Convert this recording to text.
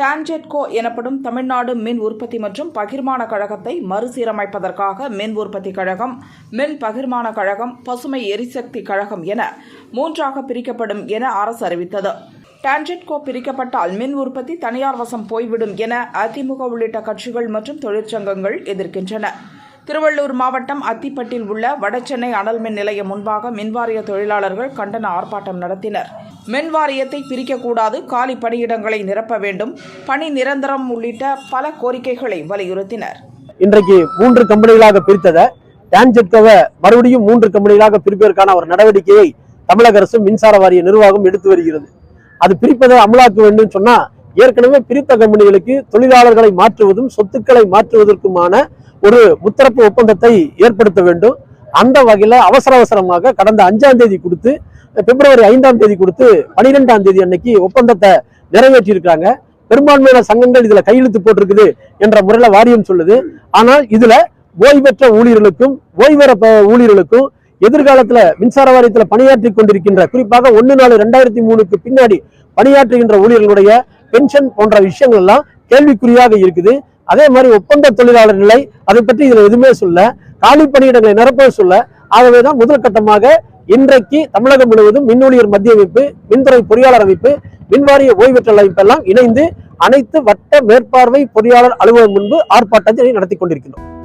டான்ஜெட்கோ எனப்படும் தமிழ்நாடு மின் உற்பத்தி மற்றும் பகிர்மான கழகத்தை மறுசீரமைப்பதற்காக மின் உற்பத்தி கழகம் மின் பகிர்மான கழகம் பசுமை எரிசக்தி கழகம் என மூன்றாக பிரிக்கப்படும் என அரசு அறிவித்தது. டான்ஜெட்கோ பிரிக்கப்பட்டால் மின் உற்பத்தி தனியார் வசம் போய்விடும் என அதிமுக உள்ளிட்ட கட்சிகள் மற்றும் தொழிற்சங்கங்கள் எதிர்க்கின்றன. திருவள்ளூர் மாவட்டம் அத்திப்பட்டில் உள்ள வடசென்னை அனல் மின் நிலையம் முன்பாக மின்வாரிய தொழிலாளர்கள் கண்டன ஆர்ப்பாட்டம் நடத்தினர். மின்வாரியத்தை பிரிக்கக்கூடாது காலி பணியிடங்களை நிரப்ப வேண்டும் பணி நிரந்தரம் உள்ளிட்ட பல கோரிக்கைகளை வலியுறுத்தினர். இன்றைக்கு மூன்று கம்பெனிகளாக பிரித்ததை டான்ஜெட்கோவை மறுபடியும் மூன்று கம்பெனிகளாக பிரிப்பதற்கான ஒரு நடவடிக்கையை தமிழக அரசு மின்சார வாரிய நிர்வாகம் எடுத்து வருகிறது. அது பிரிப்பதை அமலாக்க வேண்டும் சொன்னா ஏற்கனவே பிரித்த கம்பெனிகளுக்கு தொழிலாளர்களை மாற்றுவதும் சொத்துக்களை மாற்றுவதற்குமான ஒரு முத்தரப்பு ஒப்பந்தத்தை ஏற்படுத்த வேண்டும். அந்த வகையில அவசர அவசரமாக கடந்த அஞ்சாம் தேதி கொடுத்து பிப்ரவரி ஐந்தாம் தேதி கொடுத்து பனிரெண்டாம் தேதி அன்னைக்கு ஒப்பந்தத்தை நிறைவேற்றி இருக்காங்க பெரும்பான்மையான சங்கங்கள் இதுல கையெழுத்து போட்டிருக்குது என்ற முறையில வாரியம் சொல்லுது. ஆனால் இதுல ஓய்வு பெற்ற ஊழியர்களுக்கும் ஓய்வு பெற ப- ஊழியர்களுக்கும் எதிர்காலத்துல மின்சார வாரியத்துல பணியாற்றி கொண்டிருக்கின்ற குறிப்பாக ஒன்னு நாலு ரெண்டாயிரத்தி மூணுக்கு பின்னாடி பணியாற்றுகின்ற ஊழியர்களுடைய பென்ஷன் போன்ற விஷயங்கள் எல்லாம் கேள்விக்குறியாக இருக்குது. அதே மாதிரி ஒப்பந்த தொழிலாளர் நிலை அதை பற்றி இதுல எதுவுமே சொல்ல காலி பணியிடங்களை நிரப்ப சொல்ல ஆகவேதான் முதல் கட்டமாக இன்றைக்கு தமிழகம் முழுவதும் மின் ஊழியர் மத்திய அமைப்பு மின்துறை பொறியாளர் அமைப்பு மின்வாரிய ஓய்வு பெற்ற எல்லாம் இணைந்து அனைத்து வட்ட மேற்பார்வை பொறியாளர் அலுவலகம் முன்பு ஆர்ப்பாட்டத்தை நடத்தி கொண்டிருக்கிறோம்